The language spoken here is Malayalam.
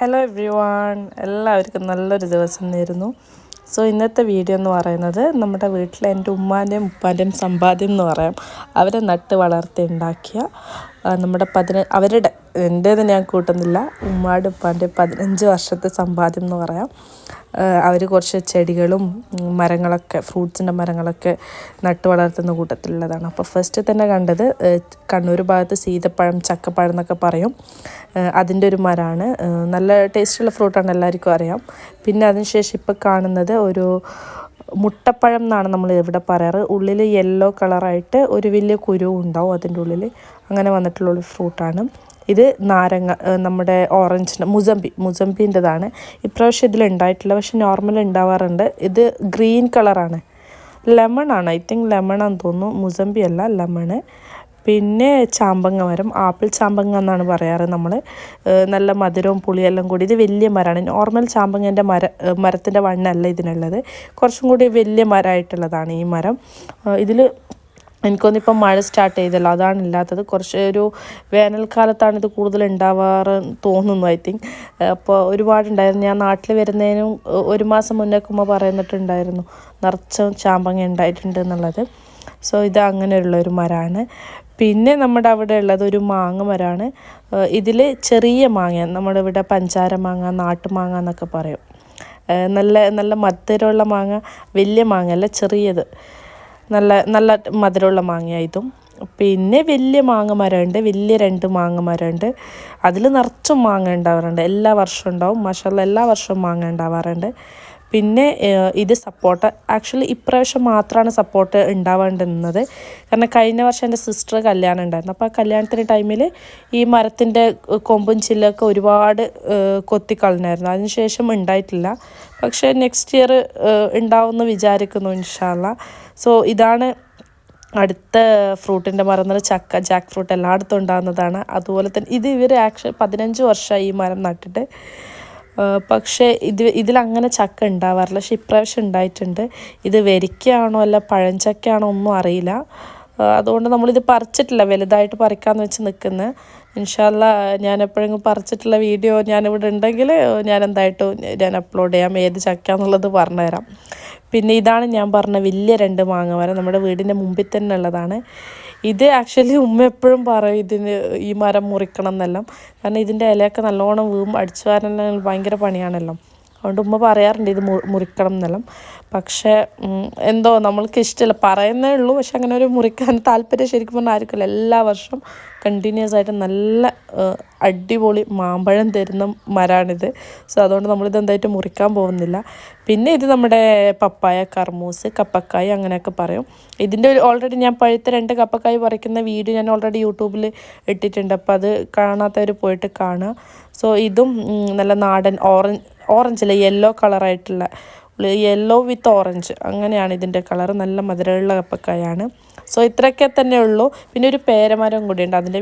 ഹലോ എവ്രി വൺ എല്ലാവർക്കും നല്ലൊരു ദിവസം നേരുന്നു. സോ ഇന്നത്തെ വീഡിയോ എന്ന് പറയുന്നത് നമ്മുടെ വീട്ടിലെ എന്റെ ഉമ്മാന്റെയും ഉപ്പാന്റെയും സമ്പാദ്യം എന്ന് പറയാം. അവരെ നട്ട് വളർത്തി ഉണ്ടാക്കിയ നമ്മുടെ പതിന അവരുടെ എന്റേത് ഞാൻ കൂട്ടുന്നില്ല. ഉമ്മാടെ ഉപ്പാന്റെ പതിനഞ്ച് വർഷത്തെ സമ്പാദ്യം എന്ന് പറയാം. അവർ കുറച്ച് ചെടികളും മരങ്ങളൊക്കെ ഫ്രൂട്ട്സിന്റെ മരങ്ങളൊക്കെ നട്ടു വളർത്തുന്ന കൂട്ടത്തിലുള്ളതാണ്. അപ്പോൾ ഫസ്റ്റ് തന്നെ കണ്ടത് കണ്ണൂർ ഭാഗത്ത് സീതപ്പഴം ചക്കപ്പഴം എന്നൊക്കെ പറയും. അതിന്റെ ഒരു മരമാണ് നല്ല ടേസ്റ്റുള്ള ഫ്രൂട്ടാണ് എല്ലാവർക്കും അറിയാം. പിന്നെ അതിനുശേഷം ഇപ്പോൾ കാണുന്നത് ഒരു മുട്ടപ്പഴം എന്നാണ് നമ്മൾ ഇവിടെ പറയാറ്. ഉള്ളിൽ യെല്ലോ കളറായിട്ട് ഒരു വലിയ കുരു ഉണ്ടാവും അതിന്റെ ഉള്ളിൽ അങ്ങനെ വന്നിട്ടുള്ള ഒരു ഫ്രൂട്ടാണ് ഇത് നാരങ്ങ നമ്മുടെ ഓറഞ്ചിന്റെ മുസമ്പി മുസമ്പിന്റെതാണ്. ഇപ്രാവശ്യം ഇതിൽ ഉണ്ടായിട്ടില്ല. പക്ഷെ നോർമൽ ഉണ്ടാവാറുണ്ട്. ഇത് ഗ്രീൻ കളറാണ് ലെമൺ ആണ്. ഐ തിങ്ക് ലെമൺ ആണെന്ന് തോന്നുന്നു. മുസമ്പി അല്ല ലെമണ് പിന്നെ ചാമ്പങ്ങ മരം ആപ്പിൾ ചാമ്പങ്ങ എന്നാണ് പറയാറ് നമ്മൾ നല്ല മധുരവും പുളിയെല്ലാം കൂടി. ഇത് വലിയ മരമാണ്. നോർമൽ ചാമ്പങ്ങന്റെ മര മരത്തിന്റെ വണ്ണല്ല ഇതിനുള്ളത്. കുറച്ചും കൂടി വലിയ മരമായിട്ടുള്ളതാണ് ഈ മരം. ഇതിൽ എനിക്കൊന്നും ഇപ്പം മഴ സ്റ്റാർട്ട് ചെയ്തല്ലോ. അതാണ് ഇല്ലാത്തത്. കുറച്ച് ഒരു വേനൽക്കാലത്താണ് ഇത് കൂടുതൽ ഉണ്ടാവാറ് തോന്നുന്നു ഐ തിങ്ക് അപ്പോൾ ഒരുപാടുണ്ടായിരുന്നു. ഞാൻ നാട്ടിൽ വരുന്നതിനും ഒരു മാസം മുന്നേ ഉമ്മ പറയുന്നിട്ടുണ്ടായിരുന്നു നിറച്ച ചാമ്പങ്ങ ഉണ്ടായിട്ടുണ്ട് എന്നുള്ളത്. സോ ഇത് അങ്ങനെയുള്ള ഒരു മരമാണ്. പിന്നെ നമ്മുടെ അവിടെ ഉള്ളത് ഒരു മാങ്ങ മരമാണ് ഇതിൽ ചെറിയ മാങ്ങ നമ്മുടെ ഇവിടെ പഞ്ചാര മാങ്ങ നാട്ടുമാങ്ങ എന്നൊക്കെ പറയും. നല്ല നല്ല മധുരമുള്ള മാങ്ങ വലിയ മാങ്ങ അല്ല ചെറിയത്. നല്ല നല്ല മധുരമുള്ള മാങ്ങ ഇതും. പിന്നെ വലിയ മാങ്ങ മരമുണ്ട്. വലിയ രണ്ട് മാങ്ങ മരമുണ്ട്. അതിൽ നിറച്ചും മാങ്ങ ഉണ്ടാവാറുണ്ട്. എല്ലാ വർഷവും ഉണ്ടാവും. മഷാല്ല എല്ലാ വർഷവും മാങ്ങ ഉണ്ടാവാറുണ്ട്. പിന്നെ ഇത് സപ്പോർട്ട് ആക്ച്വലി ഇപ്രാവശ്യം മാത്രമാണ് സപ്പോർട്ട് ഉണ്ടാവേണ്ടുന്നത് കാരണം കഴിഞ്ഞ വർഷം എന്റെ സിസ്റ്റർ കല്യാണം ഉണ്ടായിരുന്നു അപ്പോൾ ആ കല്യാണത്തിന്റെ ടൈമിൽ ഈ മരത്തിന്റെ കൊമ്പും ചില്ലൊക്കെ ഒരുപാട് കൊത്തിക്കളഞ്ഞായിരുന്നു. അതിനുശേഷം ഉണ്ടായിട്ടില്ല പക്ഷേ നെക്സ്റ്റ് ഇയർ ഉണ്ടാവുമെന്ന് വിചാരിക്കുന്നു ഇൻഷാല്ല സോ ഇതാണ് അടുത്ത ഫ്രൂട്ടിന്റെ മരം എന്ന് ചക്ക ജാക്ക് ഫ്രൂട്ട് എല്ലായിടത്തും ഉണ്ടാകുന്നതാണ് അതുപോലെ തന്നെ ഇത് ഇവർ ആക്ച്വൽ പതിനഞ്ച് വർഷമായി ഈ മരം നട്ടിട്ട്. പക്ഷേ ഇത് ഇതിലങ്ങനെ ചക്ക ഉണ്ടാവാറില്ല. പക്ഷെ ഇപ്രാവശ്യം ഉണ്ടായിട്ടുണ്ട്. ഇത് വരിക്കയാണോ അല്ല പഴഞ്ചക്കയാണോ ഒന്നും അറിയില്ല. അതുകൊണ്ട് നമ്മളിത് പറിച്ചിട്ടില്ല. വലുതായിട്ട് പറിക്കാമെന്ന് വെച്ച് നിൽക്കുന്നത് ഇൻഷാല്ല ഞാൻ എപ്പോഴെങ്കിലും പറിച്ചിട്ടുള്ള വീഡിയോ ഞാനിവിടെ ഉണ്ടെങ്കിൽ ഞാൻ എന്തായിട്ടും ഞാൻ അപ്ലോഡ് ചെയ്യാം. ഏത് ചക്കയാന്നുള്ളത് പറഞ്ഞുതരാം. പിന്നെ ഇതാണ് ഞാൻ പറഞ്ഞ വലിയ രണ്ട് മാങ്ങ മരം. നമ്മുടെ വീടിന്റെ മുമ്പിൽ തന്നെ ഉള്ളതാണ്. ഇത് ആക്ച്വലി ഉമ്മ എപ്പോഴും പറയും ഇതിന് ഈ മരം മുറിക്കണം എന്നെല്ലാം. കാരണം ഇതിന്റെ ഇലയൊക്കെ നല്ലോണം വീം അടിച്ചു വരാൻ ഭയങ്കര പണിയാണല്ലോ. അതുകൊണ്ട് ഉമ്മ പറയാറുണ്ട് ഇത് മുറിക്കണം എന്നെല്ലാം. പക്ഷേ എന്തോ നമ്മൾക്ക് ഇഷ്ടമല്ല. പറയുന്നേ ഉള്ളൂ പക്ഷെ അങ്ങനെ ഒരു മുറിക്കാൻ താല്പര്യം ശരിക്കും പറഞ്ഞാൽ ആയിരിക്കില്ല എല്ലാ വർഷവും കണ്ടിന്യൂസ് ആയിട്ട് നല്ല അടിപൊളി മാമ്പഴം തരുന്ന മരമാണിത് സോ അതുകൊണ്ട് നമ്മളിത് എന്തായിട്ട് മുറിക്കാൻ പോകുന്നില്ല. പിന്നെ ഇത് നമ്മുടെ പപ്പായ കർമൂസ് കപ്പക്കായ അങ്ങനെയൊക്കെ പറയും. ഇതിന്റെ ഓൾറെഡി ഞാൻ പഴുത്ത രണ്ട് കപ്പക്കായ് പറിക്കുന്ന വീഡിയോ ഞാൻ ഓൾറെഡി യൂട്യൂബിൽ ഇട്ടിട്ടുണ്ട്. അപ്പോൾ അത് കാണാത്തവർ പോയിട്ട് കാണുക. സോ ഇതും നല്ല നാടൻ ഓറഞ്ച് ഓറഞ്ച് അല്ല യെല്ലോ കളറായിട്ടുള്ള യെല്ലോ വിത്ത് ഓറഞ്ച് അങ്ങനെയാണ് ഇതിന്റെ കളർ നല്ല മധുരമുള്ള കപ്പക്കായാണ്. സോ ഇത്രയൊക്കെ തന്നെ ഉള്ളൂ പിന്നെ ഒരു പേരമരം കൂടിയുണ്ട്. അതിന്റെ